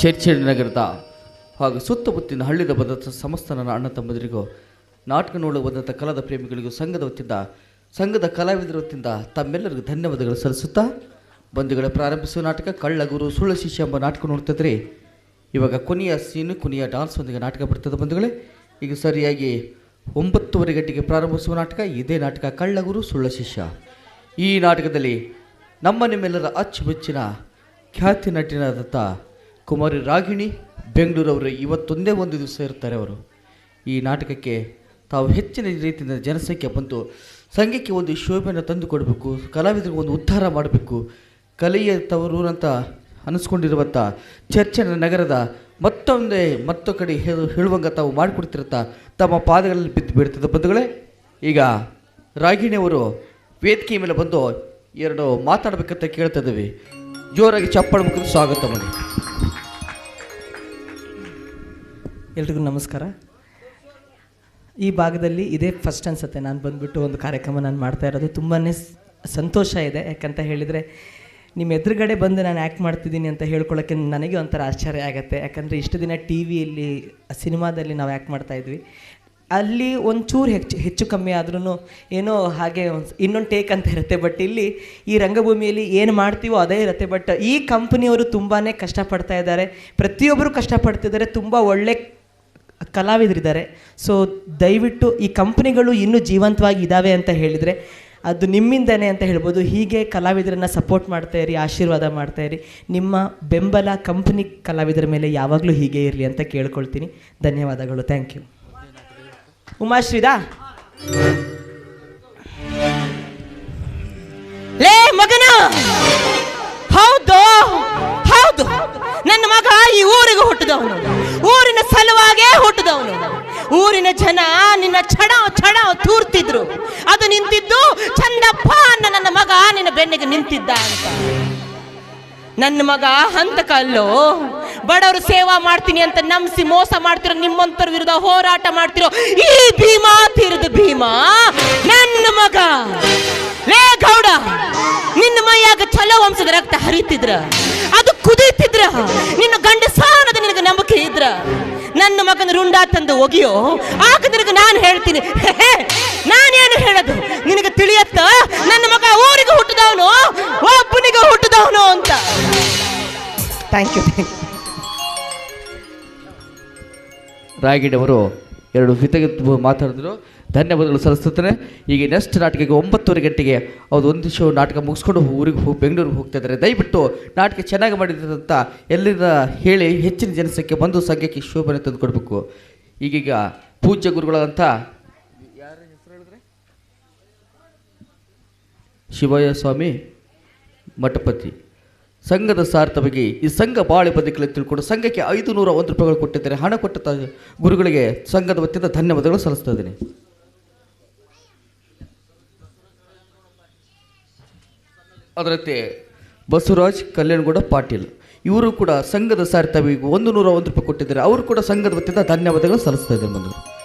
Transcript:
ಚರ್ಚೆಡ್ ನಗರದ ಹಾಗೂ ಸುತ್ತಮುತ್ತಿನ ಹಳ್ಳಿದ ಬಂದಂಥ ಸಮಸ್ತ ನನ್ನ ಅಣ್ಣ ತಮ್ಮದರಿಗೂ, ನಾಟಕ ನೋಡಲು ಬಂದಂಥ ಕಲಾದ ಪ್ರೇಮಿಗಳಿಗೂ, ಸಂಘದ ವತಿಯಿಂದ, ಸಂಘದ ಕಲಾವಿದರ ವತಿಯಿಂದ ತಮ್ಮೆಲ್ಲರಿಗೂ ಧನ್ಯವಾದಗಳು ಸಲ್ಲಿಸುತ್ತಾ ಬಂಧುಗಳ ಪ್ರಾರಂಭಿಸುವ ನಾಟಕ ಕಳ್ಳಗುರು ಸುಳ್ಳು ಶಿಷ್ಯ ಎಂಬ ನಾಟಕ ನೋಡ್ತಿದ್ರಿ ಇವಾಗ ಕೊನೆಯ ಸೀನು, ಕೊನೆಯ ಡಾನ್ಸ್ ಒಂದಿಗೆ ನಾಟಕ ಬರ್ತದೆ ಬಂಧುಗಳೇ. ಈಗ ಸರಿಯಾಗಿ ಒಂಬತ್ತುವರೆ ಗಂಟೆಗೆ ಪ್ರಾರಂಭಿಸುವ ನಾಟಕ, ಇದೇ ನಾಟಕ ಕಳ್ಳಗುರು ಸುಳ್ಳ ಶಿಷ್ಯ. ಈ ನಾಟಕದಲ್ಲಿ ನಮ್ಮ ನಿಮ್ಮೆಲ್ಲರ ಅಚ್ಚುಮೆಚ್ಚಿನ ಖ್ಯಾತಿ ನಟಿನಾದಂಥ ಕುಮಾರಿ ರಾಗಿಣಿ ಬೆಂಗಳೂರವರು, ಇವತ್ತೊಂದೇ ಒಂದು ದಿವಸ ಇರ್ತಾರೆ ಅವರು. ಈ ನಾಟಕಕ್ಕೆ ತಾವು ಹೆಚ್ಚಿನ ರೀತಿಯಿಂದ ಜನಸಂಖ್ಯೆ ಬಂತು ಸಂಘಕ್ಕೆ ಒಂದು ಶೋಭೆಯನ್ನು ತಂದು ಕೊಡಬೇಕು ಕಲಾವಿದರಿಗೆ ಒಂದು ಉದ್ಧಾರ ಮಾಡಬೇಕು, ಕಲೆಯ ತವರೂರಂತ ಅನಿಸ್ಕೊಂಡಿರುವಂಥ ಚರ್ಚನ ನಗರದ ಮತ್ತೊಂದೇ ಮತ್ತೊ ಕಡೆ ಹೇಳು, ಹೇಳುವಂಗ ತಾವು ಮಾಡಿಕೊಡ್ತಿರುತ್ತಾ ತಮ್ಮ ಪಾದಗಳಲ್ಲಿ ಬಿದ್ದು ಬಿಡ್ತಿದ್ದ ಬಂಧುಗಳೇ. ಈಗ ರಾಗಿಣಿಯವರು ವೇದಿಕೆ ಮೇಲೆ ಬಂದು ಎರಡು ಮಾತಾಡಬೇಕಂತ ಕೇಳ್ತಾ ಇದ್ದೀವಿ. ಜೋರಾಗಿ ಮುಖದ ಸ್ವಾಗತ ಮಾಡಿ. ಎಲ್ರಿಗೂ ನಮಸ್ಕಾರ. ಈ ಭಾಗದಲ್ಲಿ ಇದೇ ಫಸ್ಟ್ ಅನ್ಸುತ್ತೆ. ನಾನು ಬಂದ್ಬಿಟ್ಟು ಒಂದು ಕಾರ್ಯಕ್ರಮ ನಾನು ಮಾಡ್ತಾ ಇರೋದು. ತುಂಬಾ ಸಂತೋಷ ಇದೆ. ಯಾಕಂತ ಹೇಳಿದರೆ ನಿಮ್ಮ ಎದುರುಗಡೆ ಬಂದು ನಾನು ಆ್ಯಕ್ಟ್ ಮಾಡ್ತಿದ್ದೀನಿ ಅಂತ ಹೇಳ್ಕೊಳ್ಳೋಕ್ಕೆ ನನಗೆ ಒಂಥರ ಆಶ್ಚರ್ಯ ಆಗುತ್ತೆ. ಯಾಕಂದರೆ ಇಷ್ಟು ದಿನ ಟಿ ವಿಯಲ್ಲಿ ಸಿನಿಮಾದಲ್ಲಿ ನಾವು ಆ್ಯಕ್ಟ್ ಮಾಡ್ತಾ ಇದ್ವಿ. ಅಲ್ಲಿ ಒಂಚೂರು ಹೆಚ್ಚು ಹೆಚ್ಚು ಕಮ್ಮಿ ಆದ್ರೂ ಏನೋ ಹಾಗೆ ಇನ್ನೊಂದು ಟೇಕ್ ಅಂತ ಇರುತ್ತೆ. ಬಟ್ ಇಲ್ಲಿ ಈ ರಂಗಭೂಮಿಯಲ್ಲಿ ಏನು ಮಾಡ್ತೀವೋ ಅದೇ ಇರುತ್ತೆ. ಬಟ್ ಈ ಕಂಪ್ನಿಯವರು ತುಂಬಾ ಕಷ್ಟಪಡ್ತಾ ಇದ್ದಾರೆ. ಪ್ರತಿಯೊಬ್ಬರು ಕಷ್ಟಪಡ್ತಿದ್ದಾರೆ. ತುಂಬ ಒಳ್ಳೆ ಕಲಾವಿದರಿದ್ದಾರೆ. ಸೊ ದಯವಿಟ್ಟು ಈ ಕಂಪ್ನಿಗಳು ಇನ್ನೂ ಜೀವಂತವಾಗಿ ಇದ್ದಾವೆ ಅಂತ ಹೇಳಿದರೆ, ಅದು ನಿಮ್ಮಿಂದನೇ ಅಂತ ಹೇಳ್ಬೋದು. ಹೀಗೆ ಕಲಾವಿದರನ್ನು ಸಪೋರ್ಟ್ ಮಾಡ್ತಾ ಇರಿ, ಆಶೀರ್ವಾದ ಮಾಡ್ತಾ ಇರಿ. ನಿಮ್ಮ ಬೆಂಬಲ ಕಂಪ್ನಿ ಕಲಾವಿದರ ಮೇಲೆ ಯಾವಾಗಲೂ ಹೀಗೆ ಇರಲಿ ಅಂತ ಕೇಳ್ಕೊಳ್ತೀನಿ. ಧನ್ಯವಾದಗಳು. ಥ್ಯಾಂಕ್ ಯು ಉಮಾಶ್ರೀದಾ ಲೇ, ಮಗನ! ಹೌದು ಹೌದು. ನನ್ನ ಮಗ ಈ ಊರಿಗೆ ಹುಟ್ಟಿದವನು. ಹುಟ್ಟಿದವನು. ಊರಿನ ಜನ ನಿನ್ನ ಛಡ ಛಡ ತೂರ್ತಿದ್ರು. ಅದು ನಿಂತಿದ್ದು ಚಂದಪ್ಪ ಅನ್ನ ನನ್ನ ಮಗ ನಿನ್ನ ಬೆನ್ನಿಗೆ ನಿಂತಿದ್ದ ಅಂತ. ನನ್ನ ಮಗ ಹಂತಕಲ್ಲು ಬಡವರು ಸೇವಾ ಮಾಡ್ತೀನಿ ಅಂತ ನಂಬಿಸಿ ಮೋಸ ಮಾಡ್ತಿರೋ ನಿಮ್ಮಂತರ ವಿರುದ್ಧ ಹೋರಾಟ ಮಾಡ್ತಿರೋ ಈ ಭೀಮಾ ತೀರದ ಭೀಮಾ, ನನ್ನ ಮಗ. ಲೇ ಗೌಡ, ನಿನ್ನ ಮೈಯಾಗ ಛಲೋ ವಂಶದ ರಕ್ತ ಹರಿತಿದ್ರ, ಅದು ಕುದೀತಿದ್ರ. ತಂದು ಒಗಿಯೋ? ಆಗ ನಿನಗೆ ನಾನು ಹೇಳ್ತೀನಿ. ನಾನೇನು ಹೇಳೋದು? ನಿನಗೆ ತಿಳಿಯತ್ತ? ನನ್ನ ಮಗ ಊರಿಗೆ ಹುಟ್ಟಿದವನು? ಒಬ್ಬನಿಗೆ ಹುಟ್ಟಿದವನು ಅಂತ. ಥ್ಯಾಂಕ್ ಯು ರಾಗಿಡವರು ಎರಡು ಹಿತಗೆ ಮಾತಾಡಿದ್ರು. ಧನ್ಯವಾದಗಳು ಸಲ್ಲಿಸುತ್ತೇನೆ ಈಗ ನೆಕ್ಸ್ಟ್ ನಾಟಕಕ್ಕೆ ಒಂಬತ್ತುವರೆ ಗಂಟೆಗೆ ಅವ್ರು ಒಂದು ಶೋ ನಾಟಕ ಮುಗಿಸ್ಕೊಂಡು ಊರಿಗೆ ಹೋಗಿ ಬೆಂಗಳೂರಿಗೆ ಹೋಗ್ತಾ ಇದ್ದಾರೆ. ದಯವಿಟ್ಟು ನಾಟಕ ಚೆನ್ನಾಗಿ ಮಾಡಿದಂತ ಎಲ್ಲಿಂದ ಹೇಳಿ ಹೆಚ್ಚಿನ ಜನಸಂಖ್ಯೆ ಬಂದು ಸಂಖ್ಯೆಗೆ ಶೋಭನೆ ತಂದು ಕೊಡಬೇಕು ಈಗೀಗ ಪೂಜ್ಯ ಗುರುಗಳಾದಂಥ ಶಿವಯ್ಯ ಸ್ವಾಮಿ ಮಠಪತಿ. ಸಂಘದ ಸಾರ್ಥವಾಗಿ ಈ ಸಂಘ ಬಾಳೆ ಬದುಕಲ್ಲಿ ತಿಳ್ಕೊಂಡು ಸಂಘಕ್ಕೆ ಐದು ನೂರ ಒಂದು ರೂಪಾಯಿಗಳು ಕೊಟ್ಟಿದ್ದಾರೆ. ಹಣ ಕೊಟ್ಟ ಗುರುಗಳಿಗೆ ಸಂಘದ ವತಿಯಿಂದ ಧನ್ಯವಾದಗಳು ಸಲ್ಲಿಸ್ತಾ ಇದ್ದೀನಿ. ಅದರಂತೆ ಬಸವರಾಜ್ ಕಲ್ಯಾಣಗೌಡ ಪಾಟೀಲ್. ಇವರು ಕೂಡ ಸಂಘದ ಸಾರ್ಥವಿಗೂ ಒಂದು ನೂರ ಒಂದು ರೂಪಾಯಿ ಕೊಟ್ಟಿದ್ದಾರೆ. ಅವರು ಕೂಡ ಸಂಘದ ವತಿಯಿಂದ ಧನ್ಯವಾದಗಳು ಸಲ್ಲಿಸ್ತಾ ಇದ್ದಾರೆ